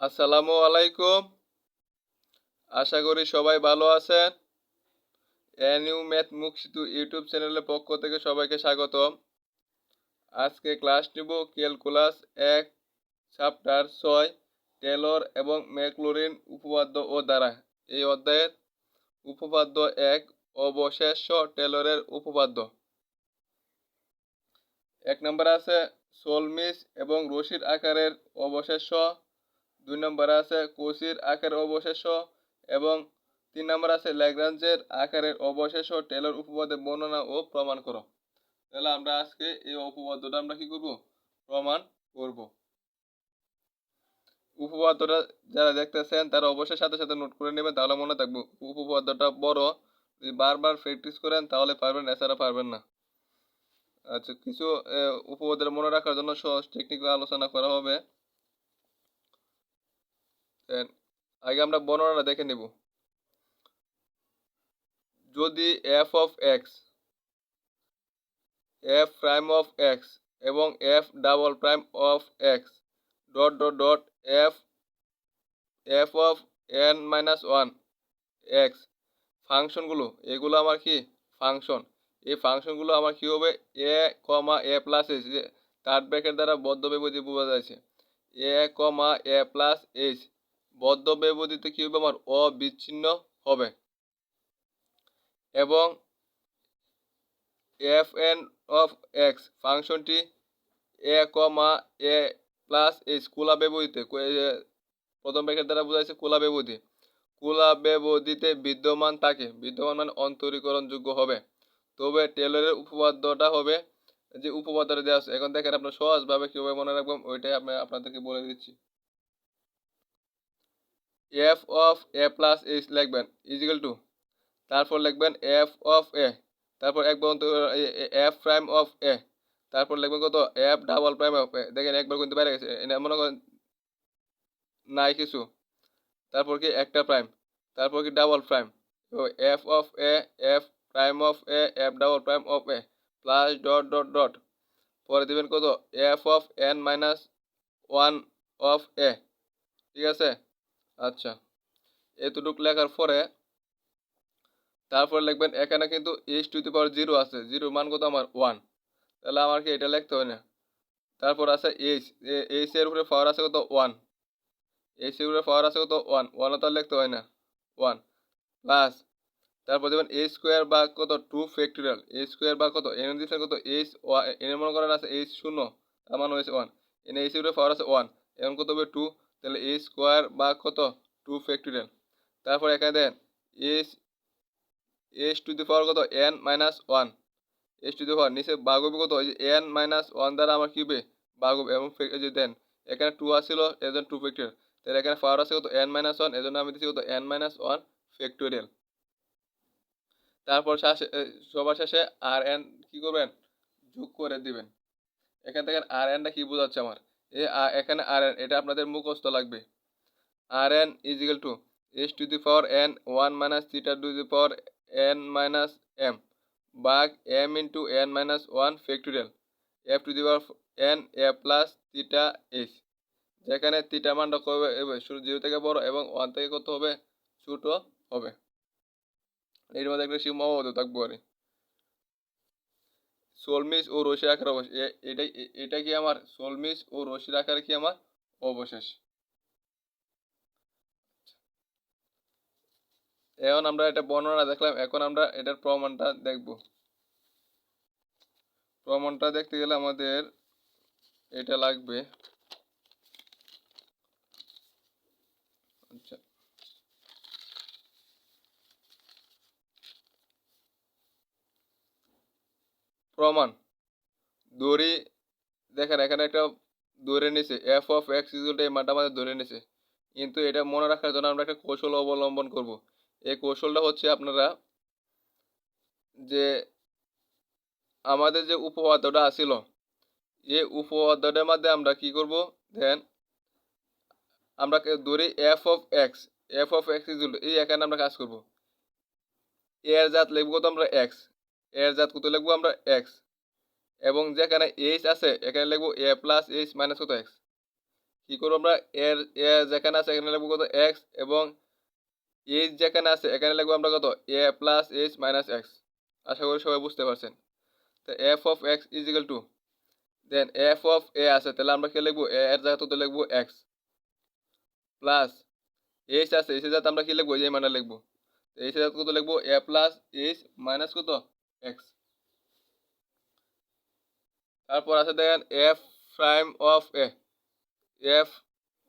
আসসালামু আলাইকুম। আশা করি সবাই ভালো আছেন। এনইউ ম্যাথ মুখ সেতু ইউটিউব চ্যানেলের পক্ষ থেকে সবাইকে স্বাগতম। আজকে ক্লাস নিব ক্যালকুলাস এক, চ্যাপ্টার ছয়, টেলর এবং ম্যাকলোরিন উপপাদ্য ও দ্বারা। এই অধ্যায়ের উপপাদ্য এক, অবশেষ্য টেলরের উপপাদ্য। এক নম্বর আছে সোলমিস এবং রশির আকারের অবশেষ্য দুই নম্বরে আছে কোসির আকারের অবশেষ্য এবং তিন নম্বর আছে ল্যাগ্রাঞ্জের আকারের অবশেষ্য টেলর উপপাদ্যের বর্ণনা ও প্রমাণ করো। তাহলে আমরা আজকে এই উপপাদ্যটা আমরা কি করব? প্রমাণ করব। উপপাদ্যটা যারা দেখতেছেন, তারা অবশ্যই সাথে সাথে নোট করে নেবেন, তাহলে মনে থাকবে উপপাদ্যটা বড়। যদি বারবার প্র্যাকটিস করেন, তাহলে পারবেন, এছাড়া পারবেন না। আচ্ছা কিছু উপপাদ্যের মনে রাখার জন্য সহজ টেকনিক আলোচনা করা হবে। আগে আমরা বর্ণনাটা দেখে নেব। যদি F of X F prime of X এবং F double prime of X dot dot dot F F of N minus one X ফাংশনগুলো এগুলো আমার কি? ফাংশন এই ফাংশনগুলো আমার কি হবে? A comma A plus H third bracket দ্বারা বদ্ধ বিভূতি বোঝা যাচ্ছে। এ কমা এ প্লাস এইচ বদ্ধ ব্যবধিতে কী আমার অবিচ্ছিন্ন হবে। এবং এফ এন অফ এক্স ফাংশনটি এ কমা এ প্লাস এইচ কোলা ব্যবধিতে প্রথম ব্র্যাকেট দ্বারা বোঝাচ্ছে কোলা ব্যবধি। কোলা ব্যবধিতে বিদ্যমান থাকে, বিদ্যমান মানে অন্তরীকরণযোগ্য হবে। তবে টেলরের উপপাদ্যটা হবে যে উপপাদ্যটা দেওয়া আছে। এখন দেখেন আপনার সহজভাবে কীভাবে মনে রাখবেন, ওইটাই আমি আপনাদেরকে বলে দিচ্ছি। F of A plus H লিখবেন ইজিক্যাল টু তারপর লিখবেন এফ অফ এ তারপর এক বন্ধু এফ প্রাইম অফ এ তারপর লিখবেন কত? F double prime of A দেখেন একবার কিন্তু বাইরে গেছে মনে করেন নাই কিছু, তারপর কি একটা প্রাইম তারপর কি double prime F of A F prime of A F double prime of A plus dot dot dot পরে দিবেন কত? F of N minus one of A ঠিক আছে? আচ্ছা এতটুক লেখার পরে তারপরে লিখবেন, এখানে কিন্তু H to the power zero আছে জিরো মান কত আমার? ওয়ান তাহলে আমার কি এটা লিখতে হয় না? তারপর আছে এইচ এইচ এর উপরে পাওয়ার আছে কত? ওয়ান এইচ এর উপরে পাওয়ার আছে কত? ওয়ান ওয়ানও তো লিখতে হয় না। ওয়ান প্লাস তারপর দেবেন এ স্কোয়ার বা কত? টু ফ্যাক্টোরিয়াল এ স্কোয়ার বা কত? এন দিচ্ছেন কত? এইচ এন মনে করেন আছে এইচ শূন্য, তার মানে হয়েছে ওয়ান এন এইচ এর উপরে পাওয়ার আছে ওয়ান এখন কত হবে? টু তাহলে এ স্কোয়ার বা কত? টু ফ্যাক্টোরিয়াল তারপর এখানে then S S to the power কত? N minus one S to the power নিচে বাঘ হবে কত? এন মাইনাস ওয়ান দ্বারা আমার কী হবে? বাঘ হবে। এবং দেন, এখানে টু আসছিল এজন টু ফ্যাক্টোরিয়াল তাহলে এখানে পাওয়ার আছে কত? এন মাইনাস ওয়ান এজন্য আমি দিচ্ছি কত? এন মাইনাস ওয়ান ফ্যাক্টোরিয়াল তারপর শেষে সবার শেষে আর এন কী করবেন? যোগ করে দিবেন। এখান থেকে আর এনটা কী বোঝাচ্ছে আমার? এ এখানে আর এন এটা আপনাদের মুখস্থ লাগবে। আর N is equal to S to the power N one minus theta to the power N minus M বাঘ M into N minus one factorial F to the power N A plus theta H যেখানে theta মানটা কবে zero থেকে বড় এবং one থেকে কত হবে? ছোট হবে। এর মধ্যে একটা সীমাবদ্ধ থাকব আর সোলমিস ও রশি রাখার অবশেষ। এটাই এটা কি আমার? সোলমিস ও রশি রাখার কি আমার অবশেষ? এখন আমরা এটা বর্ণনা দেখলাম, এখন আমরা এটার প্রমাণটা দেখব। প্রমাণটা দেখতে গেলে আমাদের এটা লাগবে আচ্ছা প্রমাণ দড়ি, দেখেন এখানে একটা ধরে নিছে এফ অফ এক্স ইজুলটা এই মানটা আমাদের ধরে নিছে। কিন্তু এটা মনে রাখার জন্য আমরা একটা কৌশল অবলম্বন করব। এই কৌশলটা হচ্ছে আপনারা যে আমাদের যে উপপাদ্যটা আসিল এই উপপাদ্যটার মধ্যে আমরা কি করব? দেন আমরা ধরি F of X F of X equal এই এখানে আমরা কাজ করব। এর জাত লিখব তো আমরা এক্স এর জাত কত লিখব আমরা? এক্স এবং যেখানে এইচ আছে, এখানে লিখব এ প্লাস এইচ মাইনাস কত এক্স কি করব আমরা? এর, এ যেখানে আছে, এখানে লিখব কত এক্স এবং এইচ যেখানে আছে, এখানে লিখব আমরা কত? A plus H minus X আশা করি সবাই বুঝতে পারছেন। তো F of X is equal to then F of A আছে, তাহলে আমরা কি লিখব? এ এর জায়গাতে লিখব? এক্স প্লাস এইচ আছে এইচের জায়গাতে আমরা কি লিখব? এই মানে লিখব। এইচের জায়গাতে কত লিখব? এ প্লাস এইচ মাইনাস কত? এক্স তারপর আছে দেখেন F prime of A F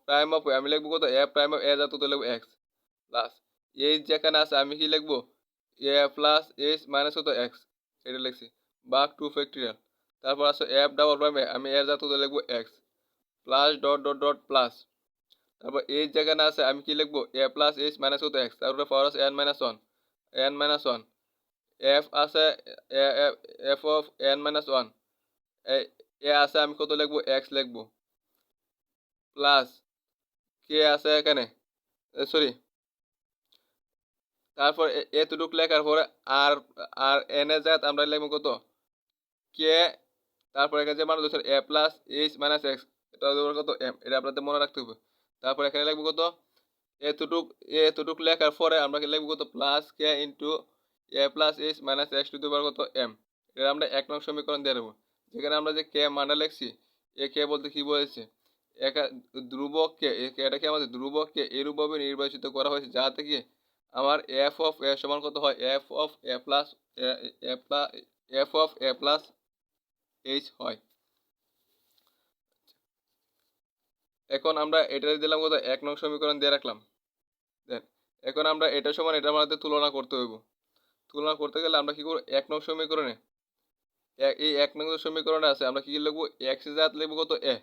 prime of A আমি লিখব কত? এফ প্রাইম অফ এ জায়গাতে তো লিখব এক্স প্লাস এইচ যেখানে আছে, আমি কি লিখব? এ প্লাস এইচ মাইনাস কত? এক্স এটা লিখছি। বাক টু ফ্যাক্টরিয়াল তারপর আছে এফ ডাবল প্রাইম এ আমি এর জায়গাতে তো লিখব X plus dot dot dot plus তারপর এইচ যেখানে আছে, আমি কি লিখব? এ প্লাস এইচ মাইনাস কত? এক্স তারপরে পাওয়ার আছে N minus one N minus one F আছে F of N minus one A আছে, আমি কত লিখব? এক্স লিখব। প্লাস কে আছে এখানে। সরি তারপর এতটুক লেখার পরে আর আর এন এ জায়গায় আমরা লিখব কত? কে তারপর এখানে যে মানুষ A plus H minus X এটা কত? এম এটা আপনাদের মনে রাখতে হবে। তারপর এখানে লিখব কত? এতটুক এতটুক লেখার পরে আমরা লিখব কত? Plus K into A plus H minus X to দেবার কত? এম এটা আমরা এক নং সমীকরণ দিয়ে যেখানে আমরা যে কে মানে লিখছি এ কে বলতে কি বলেছে একা ধ্রুবককে এটাকে আমাদের ধ্রুবককে এরূপভাবে নির্বাচিত করা হয়েছে যা থেকে আমার এফ অফ এ সমান কত হয়? F of A plus F of A plus H হয়। এখন আমরা এটা দিলাম কত এক নং সমীকরণ দিয়ে রাখলাম। দেন এখন আমরা এটা সমান এটা আমাদের তুলনা করতে হইব। তুলনা করতে গেলে আমরা কি করব? এক নং সমীকরণে। এই এক নং সমীকরণে আছে, আমরা কি লিখব? এক্স জাত লিখব কত? A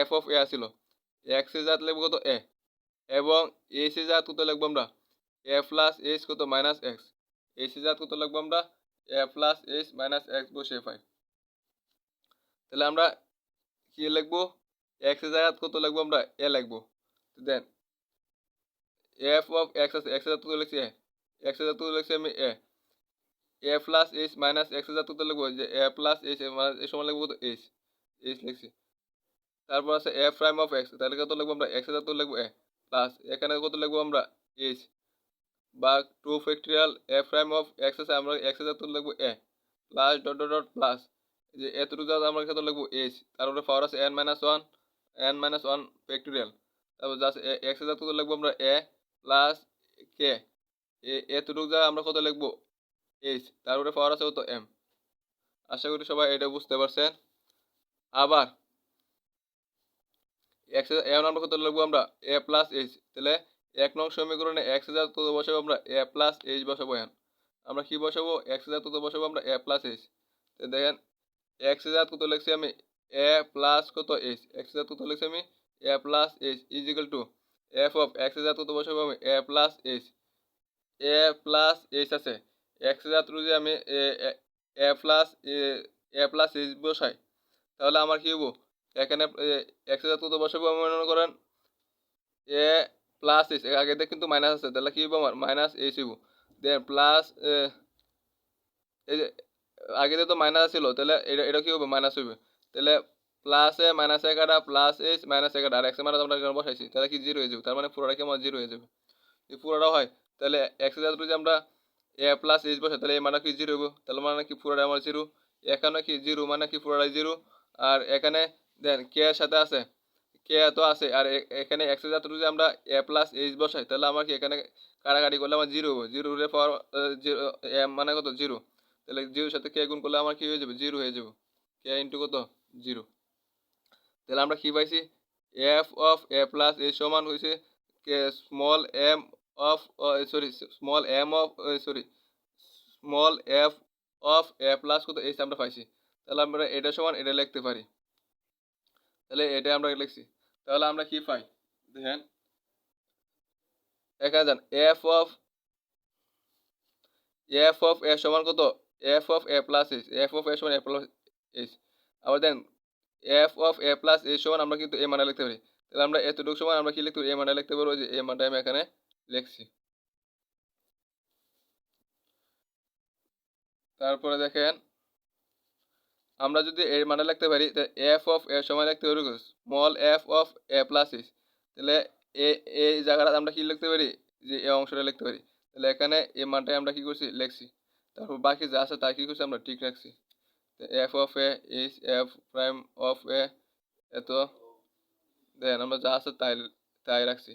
F of A Aseel x জাত লিখব কত? এ এবং এইচ জাত কত লিখব আমরা? এ প্লাস এইচ কত? মাইনাস এক্স এইচ জাত কত লিখব আমরা? A plus H minus X বসে ফাইভ তাহলে আমরা কি লিখব? এক্স জায়গাত কত লিখব আমরা? এ লিখব। দেন এফ অফ এক্স আছে এক্স জাত কত লিখছি? এ এক্স জাত কত লিখছি আমি A A plus H minus X জাত কত লিখব যে এ প্লাস এইচ মাইনাস এই সময় লিখব কত? এইচ এইচ লিখছি। তারপর আছে এফ প্রাইম অফ এক্স তাহলে কত লিখব আমরা? এক্স জাত লিখব এ প্লাস এখানে কত লিখব আমরা? এইচ বা two factorial F prime of X আছে, আমরা এক্স জাত লিখব A plus dot dot dot plus যে এতটুকু জাত, আমরা কত লিখব এইচ তারপরে পাওয়ার আছে N minus one N minus one factorial তারপর জাস্ট এক্স জাত কত লিখব আমরা এ প্লাস কে এতটুকু যা আমরা কত লিখব? এইচ তারপরে পাওয়ার আছে কত? এম আশা করি সবাই এটা বুঝতে পারছেন। আবার এক্স এখন আমরা কত লিখব আমরা? এ প্লাস এইচ তাহলে এক নং সমীকরণে এক্স হাজার কত বসাবো আমরা এ প্লাস এইচ বসাবো এখন আমরা কি বসাবো? এক্স হাজার কত বসাবো আমরা এ প্লাস এইচ দেখেন এক্স হাজার কত লিখছি আমি এ প্লাস কত এইচ এক্স হাজার কত লিখছি আমি A plus H is equal to F of X হাজার কত বসাবো আমি A plus H A plus H আছে। এক্স হাজার যদি আমি A plus A plus H বসাই, তাহলে আমার কি হব এখানে এক্স হাজার কত বসাবো, আমি মনে করেন এ প্লাস এইচ আগে কিন্তু মাইনাস আছে, তাহলে কি হব আমার? মাইনাস এইচ হইব। দেন প্লাস এই যে আগে তো মাইনাস ছিল, তাহলে এটা এটা কি হবে মাইনাস হইবে। তাহলে প্লাসে মাইনাস একাটা প্লাস এইচ, মাইনাস একাটা আর এক্সের মানে আমরা বসাইছি, তাহলে কি জিরো হয়ে যাবে? তার মানে পুরোটা কি আমার জিরো হয়ে যাবে? যদি পুরোটা হয় তাহলে এক্স হাজার যদি আমরা এ প্লাস এইচ বসাই, তাহলে এ মানে কি জিরো হইব তাহলে মানে কি পুরোটা আমার জিরো এখানে কি জিরো মানে কি পুরোটাই জিরো আর এখানে দেন কে এর সাথে আছে কে তো আছে, আর এখানে এক্স হাজার যদি আমরা এ প্লাস এইচ বসাই, তাহলে আমার কি এখানে কাটাকাটি করলে আমার জিরো হবে জিরো পাওয়ার জিরো এম মানে কত? জিরো তাহলে জিরোর সাথে কে গুণ করলে আমার কি হয়ে যাবে? জিরো হয়ে যাবে। কে ইন্টু কত? জিরো তাহলে আমরা কি পাইছি? এফ অফ এ প্লাস এই সমান হয়েছে কে small M of sorry small M of sorry small F of A plus কত? এইচ আমরা পাইছি। তাহলে আমরা এটা সমান এটা লিখতে পারি। তাহলে এটা আমরা লিখছি। তাহলে আমরা কি পাই? দেখেন। এখানে যান F of F of A সমান কত? F of A plus H F of A সমান এ প্লাস এইচ আবার then F of A plus H সমান আমরা কিন্তু এ মানে লিখতে পারি। তাহলে আমরা এতটুকু সমান আমরা কি লিখতে পারি? এ মানে লিখতে পারব। যে এ মানটা আমি এখানে লিখছি। তারপরে দেখেন, আমরা যদি এর মানে লিখতে পারি এফ অফ এ সময় লিখতে পারি small F of A plus S তাহলে এ এই জায়গাটা আমরা কি লিখতে পারি? যে এ অংশটা লিখতে পারি। তাহলে এখানে এ মানটাই আমরা কি করছি? লিখছি। তারপর বাকি যা আছে তা কি করছি আমরা? ঠিক রাখছি। F of A is F prime of A এত। দেন আমরা যা আছে তাই তাই রাখছি।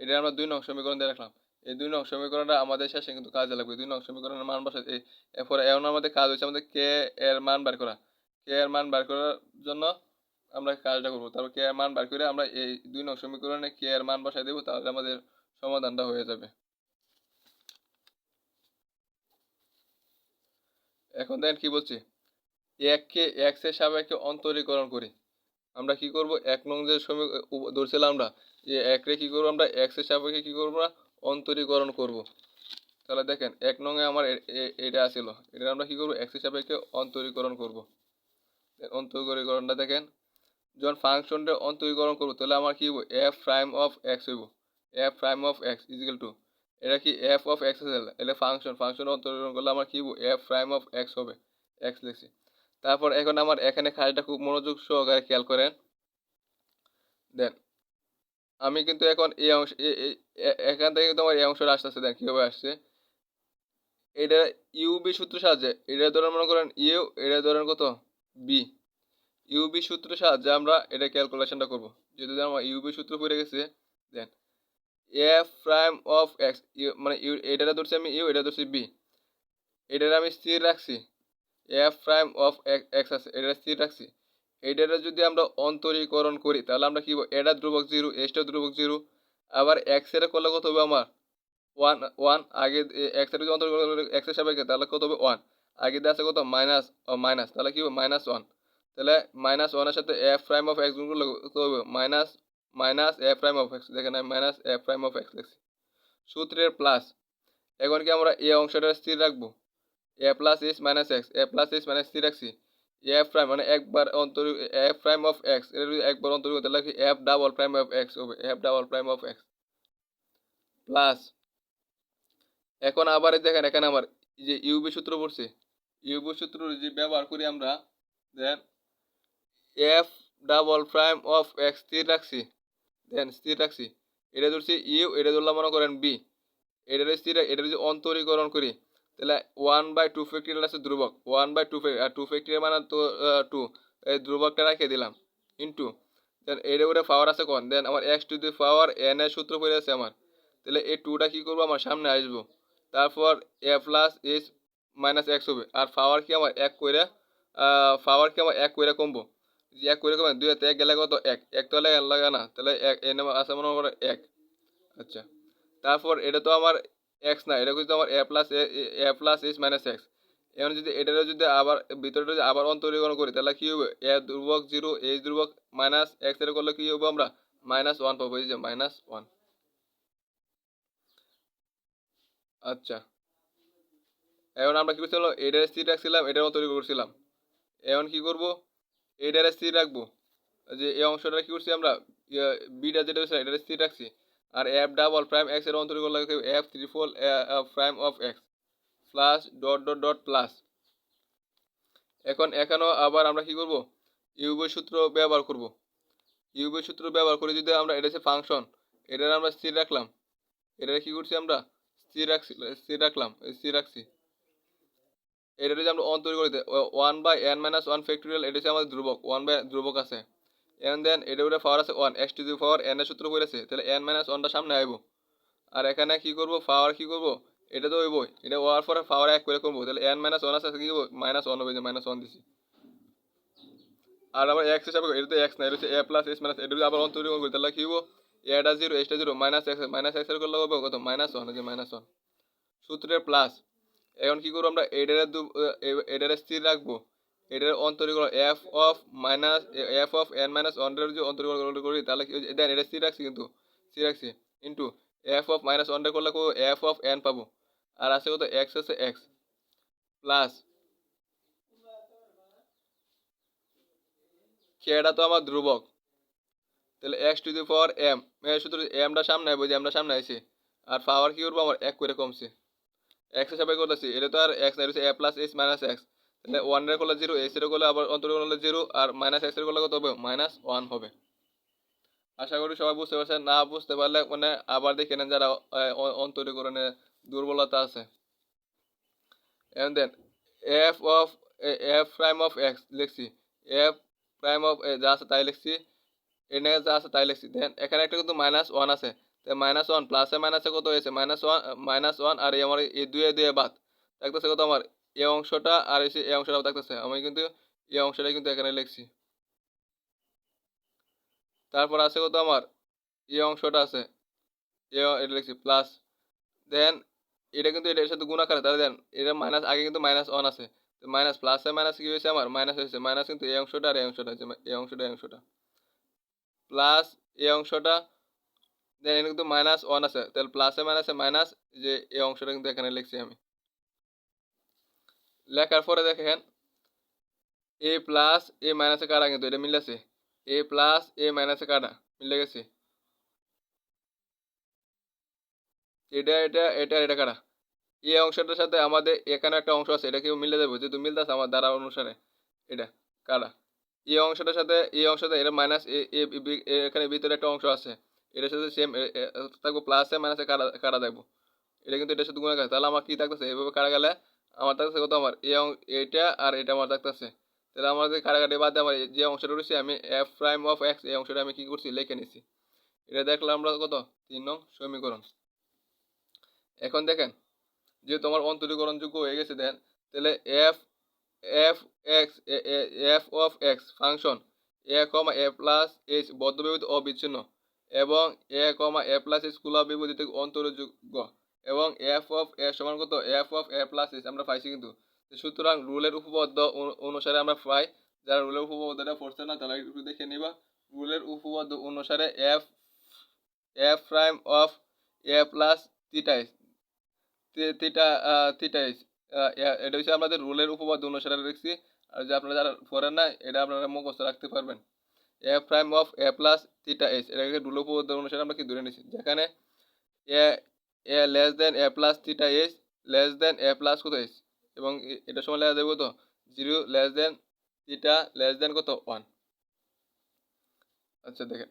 এটা আমরা দুই নং সমীকরণ দিয়ে রাখলাম। এই দুই নং সমীকরণটা আমাদের শেষে কিন্তু কাজে লাগবে। দুই নং সমীকরণের মান বসে এরপরে এখন আমাদের কাজ হচ্ছে আমাদের কে এর মান বার করা। কে এর মান বার করার জন্য আমরা কাজটা করব। তারপর কে এর মান বার করে আমরা এই দুই নং সমীকরণে কে এর মান বসাই দেবো, তাহলে আমাদের সমাধানটা হয়ে যাবে। এখন দেখেন কি বলছি? এককে এক্সের সাপেক্ষে অন্তরীকরণ করি। আমরা কি করব? এক নং যে সমী ধরছিলাম আমরা, যে একরে কি করব আমরা? এক্সের সাপেক্ষে কি করব আমরা? অন্তরীকরণ করব। তাহলে দেখেন, এক নঙে আমার এটা আসিল। এটা আমরা কি করব? এক্সের সাপেক্ষে অন্তরীকরণ করব। অন্তরীকরণটা দেখেন, যখন ফাংশনটা অন্তরীকরণ করব, তাহলে আমার কি হইব? এফ প্রাইম অফ এক্স হইব। F prime of X equal to. এটা কি এফ অফ এক্স এটা ফাংশন ফাংশন অন্তরীকরণ করলে আমার কি হইব? এফ প্রাইম অফ এক্স হবে। এক্স লিখছি। তারপর এখন আমার এখানে কাজটা খুব মনোযোগ সহকারে খেয়াল করেন। দেন, আমি কিন্তু এখন এই অংশ এখান থেকে কিন্তু আমার এই অংশটা আসতে আসতেছে, দেন কীভাবে আসছে? এটা ইউবি সূত্র সাহায্যে, এটা ধরেন মনে করেন ইউ এটা ধরেন কত? বি ইউবি সূত্র সাহায্যে আমরা এটা ক্যালকুলেশনটা করব। যদি আমার ইউবি সূত্র পড়ে গেছে, then F prime of X মানে ইউ এটাটা ধরছি আমি ইউ এটা ধরছি বি এটার আমি স্থির রাখছি। এফ প্রাইম অফ এক্স আছে, এটা স্থির রাখছি। এটারে যদি আমরা অন্তরীকরণ করি, তাহলে আমরা কি এটা ধ্রুবক জিরো, এসটা ধ্রুবক জিরো, আবার এক্সের করলে কত হবে আমার ওয়ান ওয়ান, আগে এক্সের যদি অন্তরীকরণ করি, এক্সের সাপেক্ষে, তাহলে কত হবে? ওয়ান। আগে দিয়ে আছে কত? মাইনাস মাইনাস, তাহলে কি হবে? Minus one. তাহলে মাইনাস ওয়ানের সাথে এফ প্রাইম অফ এক্স গুণ করলে কত হবে? Minus minus F prime of X, দেখেন আমি minus F prime of X লিখছি। সূত্রের প্লাস। এখন কি আমরা এই অংশটা স্থির রাখব? A plus s minus x a plus s minus স্থির রাখছি এফ প্রাইম মানে একবার অন্তর এফ প্রাইম অফ এক্স এটা যদি একবার অন্তর্গত তাহলে কি f double prime of x হবে? F double prime of x plus এখন আবার দেখেন, এখানে আমার যে ইউবি সূত্র পড়ছে ইউবি সূত্র যে ব্যবহার করি আমরা then f double prime of x স্থির রাখছি দেন স্থির রাখছি এটা ধরছি ইউ এটা ধরলাম মনে করেন বি এটার স্থির এটা যদি অন্তরীকরণ করি। তাহলে ওয়ান বাই টু ফ্যাক্টরিয়াল আছে ধ্রুবক। ওয়ান বাই টু আর টু ফ্যাক্টরিয়াল মানে তো টু এই ধ্রুবকটা রেখে দিলাম ইন্টু দেন এর উপরে পাওয়ার আছে কোন? দেন আমার x to the power n এর সূত্র পড়ে আছে আমার। তাহলে এই টুটা কী করব? আমার সামনে আসব। তারপর a plus s minus x হবে। আর পাওয়ার কি আমার এক কইরা পাওয়ার কি আমার এক কইরা কমবো? এক কইরা কমবে দুই হাতে এক গেলে কত? এক। এক তো লাগে না। তাহলে এক এন আছে মনে করে এক। আচ্ছা। তারপর এটা তো আমার এক্স না, এটা কিন্তু আমার a plus a plus s minus x এখন যদি এটারও যদি আবার ভিতরে যদি আবার অন্তরীকরণ করি, তাহলে কী হবে? এ ধ্রুবক জিরো এইচ ধ্রুবক মাইনাস এক্সের করলে কী হবে আমরা? মাইনাস ওয়ান পাবো, এই যে মাইনাস ওয়ান আচ্ছা। এখন আমরা কী করছিলাম? এটার স্থির রাখছিলাম, এটার তৈরি করছিলাম। এখন কী করব? এটার স্থির রাখব। যে এই অংশটা কী করছি আমরা? বিটা যেটা হচ্ছে এটার স্থির রাখছি। আর এফ ডাবল প্রাইম এক্সের অন্তর্গত লাগে f triple prime of x plus dot dot dot plus এখন এখানেও আবার আমরা কি করব? ইউবি সূত্র ব্যবহার করব। ইউবি সূত্র ব্যবহার করে যদি আমরা, এটা হচ্ছে ফাংশন এটার আমরা স্থির রাখলাম। এটা কি করছি আমরা? স্থির রাখছি, স্থির রাখলাম, স্থির রাখছি। এটা যদি আমরা অন্তর্গত one by n minus one factorial এটা হচ্ছে আমাদের ধ্রুবক ওয়ান বাই ধ্রুবক আছে। এন দেন এটা উপরে পাওয়ার আছে one x to the power n এর সূত্র করেছে তাহলে এন মাইনাস ওয়ানটা সামনে আইব। আর এখানে কি করব? পাওয়ার কি করব? এটা তো হইব এটা ওয়ার পরে পাওয়ার এক করে করব তাহলে এন মাইনাস ওয়ান আছে, কি হইব মাইনাস ওয়ান হবে যে মাইনাস ওয়ান দিছি। আর আবার এক্স হিসাবে এটা তো এক্স না, এটা হচ্ছে এ প্লাস এস মাইনাস এটা আবার অন্তরীকরণ করি। তাহলে কি হইব? এটা জিরো এসটা জিরো মাইনাস এক্স মাইনাস এক্সের করলে হবে কত? মাইনাস ওয়ান যে মাইনাস ওয়ান সূত্রের প্লাস এখন কি করব আমরা? এটার এটার স্থির রাখব। এটার অন্তরীকরণ f of minus f of n minus ওয়ানটার যদি অন্তরীকরণ করি, তাহলে দেন এটা স্থির রাখছি কিন্তু স্থির রাখছি। ইন্টু এফ অফ মাইনাস ওয়ানটা করলে এফ অফ এন পাবো। আর আছে কত? এক্স আছে এক্স প্লাস এটা তো আমার ধ্রুবক। তাহলে x to the power m শুধু এমটা সামনে যে এমটা সামনে আইছে আর পাওয়ার কি করব? আমার এক করে কমছে। এক্স হিসাবে করতেছি। এটা তো আর এক্স না a plus s minus x তাহলে ওয়ানের করলে জিরো এক্সের করলে আবার অন্তর্গত করলে জিরো আর মাইনাস এক্সের কত হবে? মাইনাস ওয়ান হবে। আশা করি সবাই বুঝতে না বুঝতে পারলে মানে আবার দেখে নেন যারা অন্তরীকরণে দুর্বলতা আছে। And then, f of f prime of x লিখছি। F prime of যা আছে তাই লিখছি। এনে যা আছে তাই লিখছি। দেন এখানে একটা কিন্তু মাইনাস ওয়ান আছে। মাইনাস ওয়ান প্লাসে মাইনাসে কত হয়েছে? মাইনাস ওয়ান মাইনাস ওয়ান আর আমার এই দুয়ে দুয়ে বাদ। থাকতেছে কত আমার? এই অংশটা আর এসে এই অংশটা থাকতেছে। আমি কিন্তু এই অংশটা কিন্তু এখানে লিখছি। তারপর আছে কত আমার? এই অংশটা আছে। এটা লিখছি প্লাস দেন এটা কিন্তু এটার সাথে গুণাকার তাহলে দেন, এটা মাইনাস আগে কিন্তু মাইনাস ওয়ান আছে। তো মাইনাস প্লাসে মাইনাস কি হয়েছে আমার? মাইনাস হয়েছে। মাইনাস কিন্তু এই অংশটা আর এই অংশটা হয়েছে। এই অংশটা এই অংশটা। প্লাস এই অংশটা দেন এখানে কিন্তু মাইনাস ওয়ান আছে। তাহলে প্লাসে মাইনাসে মাইনাস যে এই অংশটা কিন্তু এখানে লিখছি আমি। লেখার পরে দেখেন এ প্লাস এ মাইনাসে কাটা কিন্তু, এটা মিলেছে এ প্লাস এ মাইনাসে কাটা, মিলে গেছে। এটা এটা এটা এটা কাটা। এই অংশটার সাথে আমাদের এখানে একটা অংশ আছে, এটা কেউ মিলে যাবে যেহেতু মিলতেছে আমার দ্বারা অনুসারে। এটা, কাটা। এই অংশটার সাথে, এই অংশটা, এটা মাইনাস এখানে ভিতরে একটা অংশ আছে। এটার সাথে সেম থাকব প্লাসে মাইনাসে কাটা কাটা দেখব এটা কিন্তু, এটার সাথে গুণা করে তাহলে আমার কী থাকতেছে? এভাবে কাটা গেলে আমার থাকতেছে কত আমার? এইটা আর এটা আমার থাকতেছে। তাহলে আমাদের কাটাকাটি বাদ আমার যে অংশটা রয়েছে, আমি এফ প্রাইম অফ এক্স এই অংশটা আমি কী করছি? লিখে নিছি। এটা দেখলাম আমরা কত? তিন নং সমীকরণ। এখন দেখেন, যেহেতু আমার অন্তরীকরণযোগ্য হয়ে গেছে, দেন তাহলে f f x f of x function a comma a plus h বদ্ধ বদ্ধবিভূত অবিচ্ছিন্ন এবং এ কমা এ প্লাস এইচ কুলা বিভূতি অন্তরযোগ্য। এবং এফ অফ এ সমান কত? F of a plus s আমরা পাইছি কিন্তু। সুতরাং রুলের উপবদ্ধ অনুসারে আমরা পাই, যারা রুলের উপবদ্ধটা পড়ছে না, তারা একটু দেখে নিবা। রুলের উপবদ্ধ অনুসারে f f prime of a plus theta is theta theta is এটা হচ্ছে আমাদের রুলের উপপাদ্য অনুসারে লিখছি আর যে আপনারা যারা পড়েন না, এটা আপনারা মুখস্থ রাখতে পারবেন। A prime of a plus theta s এটাকে রুলের উপপাদ্য অনুসারে আমরা কি ধরে নিচ্ছি যেখানে a a less than a plus theta s less than a plus কত এস এবং এটা সময় লেখা দেবো তো zero less than theta less than কত? ওয়ান আচ্ছা দেখেন।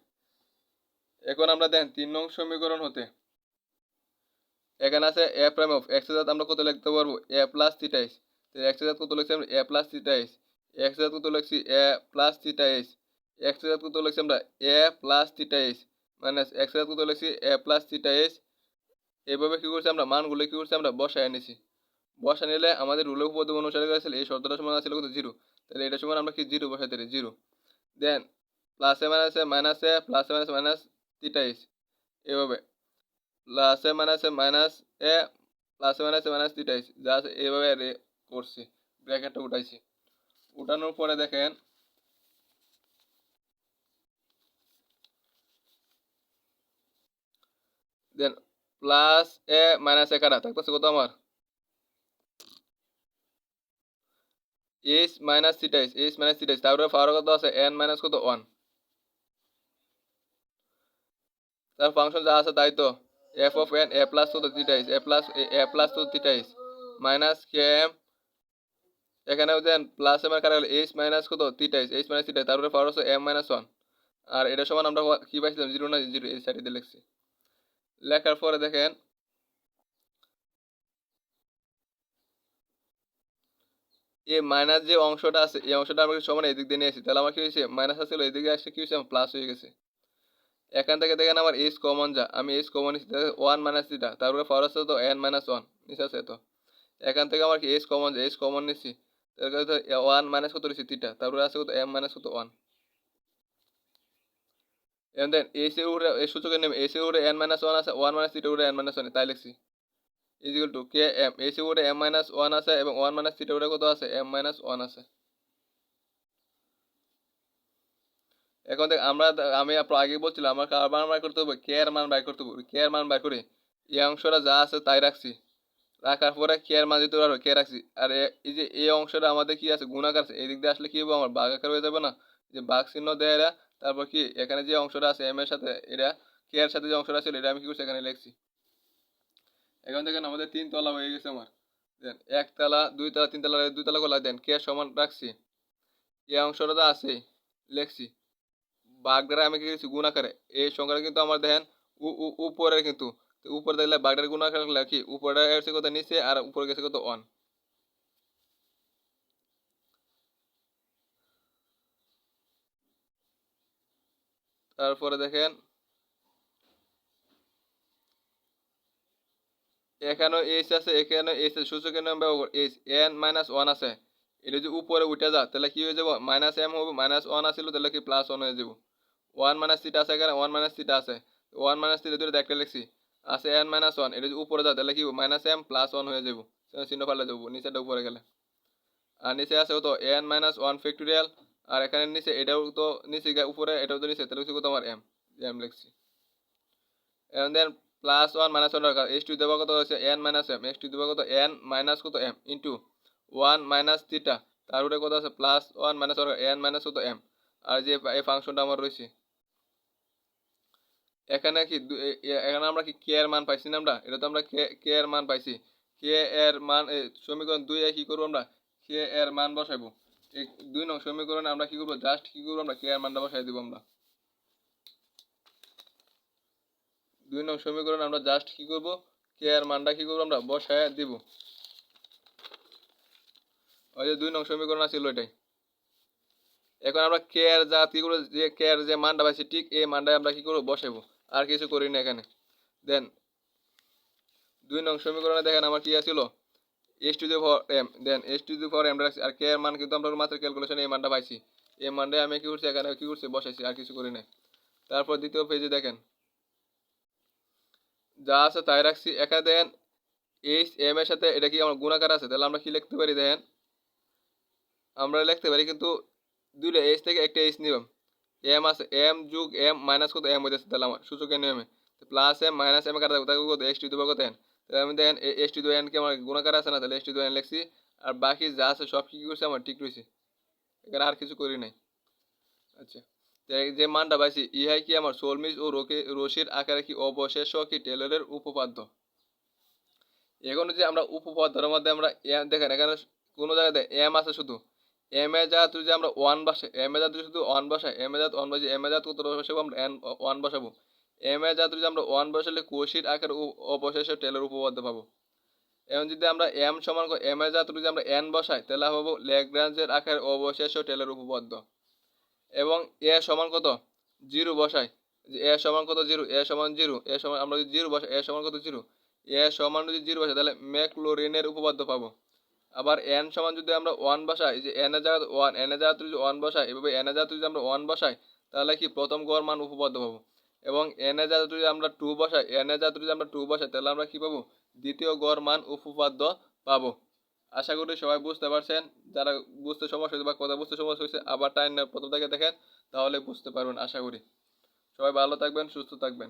এখন আমরা দেন তিন নং সমীকরণ হতে। এখানে আছে এ প্রাইম অফ এক্স জাত আমরা কত লিখতে পারব? A plus theta s x জাত কত লিখছি আমরা? A plus theta s x জাত কত লিখছি? A plus theta s x জাত কত লিখছি আমরা? A plus theta s minus x জাত কত লিখছি? এ প্লাস থিটা এস এভাবে কী করছি আমরা? মানগুলো কী করছি আমরা? বসায় এনেছি বসা নিলে আমাদের রুলের উপপাদ্য অনুসারে গেছিল এই শর্তটা সমান ছিল কত? জিরো। তাহলে এটা সমান আমরা কি? জিরো বসাতে পারি জিরো। দেন প্লাসে মাইনাসে মাইনাসে প্লাসে মাইনাসে মাইনাস থিটা এস এভাবে। প্লাসে মাইনাসে মাইনাস এ প্লাসে মাইনাসে মাইনাস থিটা এস যা এইভাবে রে করছি। ব্র্যাকেটটা উঠাইছি। উঠানোর পরে দেখেন দেন প্লাস এ মাইনাস এ কাটা থাকতেছে কত আমার h minus theta s h minus theta s তারপরে পাওয়ার কত আছে এন মাইনাস কত ওয়ান তার ফাংশন যা আছে তাই তো f of n a plus কত theta s a plus a plus কত theta s minus k m এখানেও দেন প্লাস এম এর কারণে এইচ মাইনাস কত theta s h minus theta তারপরে পাওয়ার হচ্ছে এম মাইনাস ওয়ান আর এটা সমান আমরা কি পাইছিলাম জিরো না জিরো এই সাইডে লিখছি লেখার পরে দেখেন এই মাইনাস যে অংশটা আছে, এই অংশটা আমরা সমান এদিক দিয়ে নিয়েছি তাহলে আমার কি হয়েছে? মাইনাস আসছিল এদিকে আসছে, কি হয়েছে? প্লাস হয়ে গেছে। এখান থেকে দেখেন আমার এইচ কমন যা। আমি এইচ কমন নিচ্ছি ওয়ান মাইনাস থিটা তারপরে আছে তো এন মাইনাস ওয়ান নিচে আছে তো। এখান থেকে আমার কি এইচ কমন যায় এইচ কমন নিচ্ছি ওয়ান মাইনাস কত নিচ্ছি থিটা তারপরে আছে কত এম মাইনাস কত ওয়ান এম দেন এসি উপরে এই সূচকের নেমে এসি উপরে এন মাইনাস ওয়ান আছে ওয়ান মাইনাস থিটা উপরে এন মাইনাস ওয়ান তাই লিখছি ইজিক্যাল টু কে এম এসি উপরে এম মাইনাস ওয়ান আছে এবং ওয়ান মাইনাস থিটা উপরে কত আছে? এম মাইনাস ওয়ান আছে এখন দেখ, আমরা আমি আগে বলছিলাম, আমার কার মান বাই করতে হবে? কে এর মান বাই করতে হবে। কে এর মান বাই করে এই অংশটা যা আছে তাই রাখছি। রাখার পরে কে এর মান দিতে পারব কে রাখছি। আর এই যে এই অংশটা আমাদের কি আছে? গুণাকার আছে। এই দিক দিয়ে আসলে কি হবে আমার বাঘ আকার হয়ে যাবে না। যে বাঘ চিহ্ন দেয় তারপর কি এখানে যে অংশটা আছে এম এর সাথে, এটা কে এর সাথে যে অংশটা ছিল, এটা আমি কি করছি এখানে লিখছি। এখন দেখেন আমাদের তিন তলা হয়ে গেছে আমার। দেন একতলা দুইতলা তিনতলা দুইতলা করলা দেন কে সমান রাখছি। এই অংশটা তো আছে লেখছি। দ্বারা আমি কি করেছি? গুণ আকারে। এই সংখ্যাটা কিন্তু আমার দেখেন উপরে কিন্তু। উপরে দেখলে বাঘটার গুণ আকারে কি? উপরে এসে কত নিচে আর উপরে গেছে কত অন তারপরে দেখেন, এখানেও এইচ আছে এখানে এইচ আছে, সূচকের নাম ব্যবহার এইচ এন মাইনাস ওয়ান আছে। এটা যদি উপরে উঠে যা তাহলে কি হয়ে যাব? মাইনাস এম হবে মাইনাস ওয়ান আসছিল তাহলে কি প্লাস ওয়ান হয়ে যাব? ওয়ান মাইনাস থিটা আছে এখানে ওয়ান মাইনাস থিটা আছে। ওয়ান মাইনাস থিটা দুটো দেখতে লিখছি আছে এন মাইনাস ওয়ান এটা যদি উপরে যা তাহলে কি মাইনাস এম প্লাস ওয়ান হয়ে যাব। চিহ্ন পাল্টে যাব নিচেটা উপরে গেলে। আর নিচে আছে কত? এন মাইনাস ওয়ান ফ্যাক্টোরিয়াল আর এখানে নিচে, এটাও তো নিচে উপরে, এটাও তো নিচে, তাহলে কত আমার এম এম লিখছি। and then plus one minus one দরকার। এস টু দেওয়া কত হচ্ছে n minus m x to দেওয়া কত? এন মাইনাস কত m into one minus theta তার উপরে কত আছে? Plus one minus one n minus কত এম আর যে এই ফাংশনটা আমার রয়েছে। এখানে কি এখানে আমরা কি কে এর মান পাইছি না আমরা? এটা তো আমরা কে কে এর মান পাইছি। কে এর মান সমীকরণ দুই কি করব আমরা? কে এর মান বসাইবো। দুই নং সমীকরণে আমরা কি করব? জাস্ট কি করব? আমরা কে এর মানটা বসাই দিব আমরা। দুই নং সমীকরণ আমরা জাস্ট কি করব? কে এর মানটা কি করব আমরা? বসায় দিব। ওই যে দুই নং সমীকরণ আছিল ওইটাই এখন আমরা কে এর যা কি করব? যে কে এর যে মানটা পাইছি, ঠিক এই মানটাই আমরা কি করব? বসাইবো। আর কিছু করি না এখানে। দেন দুই নং সমীকরণে দেখেন আমার কি আছিল? S to the power m then s to the power m রাখছি। আর কে এর মান কিন্তু আমরা মাত্র ক্যালকুলেশনে এই মানটা পাইছি। এই মানটাই আমি কি করছি? এখানে কি করছি? বসাইছি, আর কিছু করি না তারপর দ্বিতীয় পেজে দেখেন। যা আছে তাই রাখছি। এখানে দেখেন এইচ এম এর সাথে এটা কি আমার গুণাকার আছে? তাহলে আমরা কি লিখতে পারি দেখেন? আমরা লিখতে পারি কিন্তু দুইটা এইচ থেকে একটা এইচ নিলাম। এম আছে এম যুগ এম মাইনাস কত? এম হইতেছে তাহলে আমার সূচকের নিয়মে। প্লাস এম মাইনাস এম কাটা থাকবে। কত? এইচ টু দেবো কত? আমি দেখেন এইচ টু দু এন কি আমার গুণাকার আছে না, তাহলে এইচ টু দু এন লিখছি। আর বাকি যা আছে, সব কি করছে, আমার ঠিক রয়েছে। এখানে আর কিছু করি নাই। আচ্ছা। যে মানটা পাইছি, ইহাই কি আমার সোলমিজ ও রোকে, রশির আকারে কি অবশেষ কি টেলরের উপপাদ্য? এখন যে আমরা উপপাদ্যের মধ্যে আমরা এম দেখেন, এখানে কোনো জায়গায় এম আছে শুধু। এম এ জাত যদি আমরা ওয়ান বসে এম এ জাত শুধু ওয়ান বসাই, এম এ জাত ওয়ান বসে এম এ জাত কত বসাবো আমরা? এন, ওয়ান বসাবো। এম এ জাত যদি আমরা ওয়ান বসালে কোশির আকারে অবশেষে টেলের উপপাদ্য পাবো। এখন যদি আমরা এম সমান এম এ জাত যদি আমরা এন বসাই, তাহলে পাবো লেগ্রাঞ্জের আকারে অবশেষ টেলের উপপাদ্য। এবং এ সমান কত? জিরো বসাই। যে এ সমান কত জিরো এ সমান জিরো এ সমান, আমরা যদি জিরো বসাই এ সমান কত জিরো এ সমান যদি জিরো বসাই, তাহলে ম্যাকলোরিনের উপপাদ্য পাবো। আবার এন সমান যদি আমরা ওয়ান বসাই, যে এন এর জায়গা ওয়ান এন এর জায়গা যদি ওয়ান বসাই, এভাবে এন এর জায়গা যদি আমরা ওয়ান বসাই, তাহলে কি প্রথম গড় মান উপপাদ্য পাবো? এবং এন এ জায়গা যদি আমরা টু বসাই এন এ জায়গা যদি আমরা টু বসাই, তাহলে আমরা কি পাবো? দ্বিতীয় গড় মান উপপাদ্য পাবো। আশা করি সবাই বুঝতে পারছেন। যারা বুঝতে সমস্যা হয়েছে বা কথা বুঝতে সমস্যা হয়েছে, আবার টাইম প্রথম থেকে দেখেন, তাহলে বুঝতে পারবেন, আশা করি। সবাই ভালো থাকবেন, সুস্থ থাকবেন।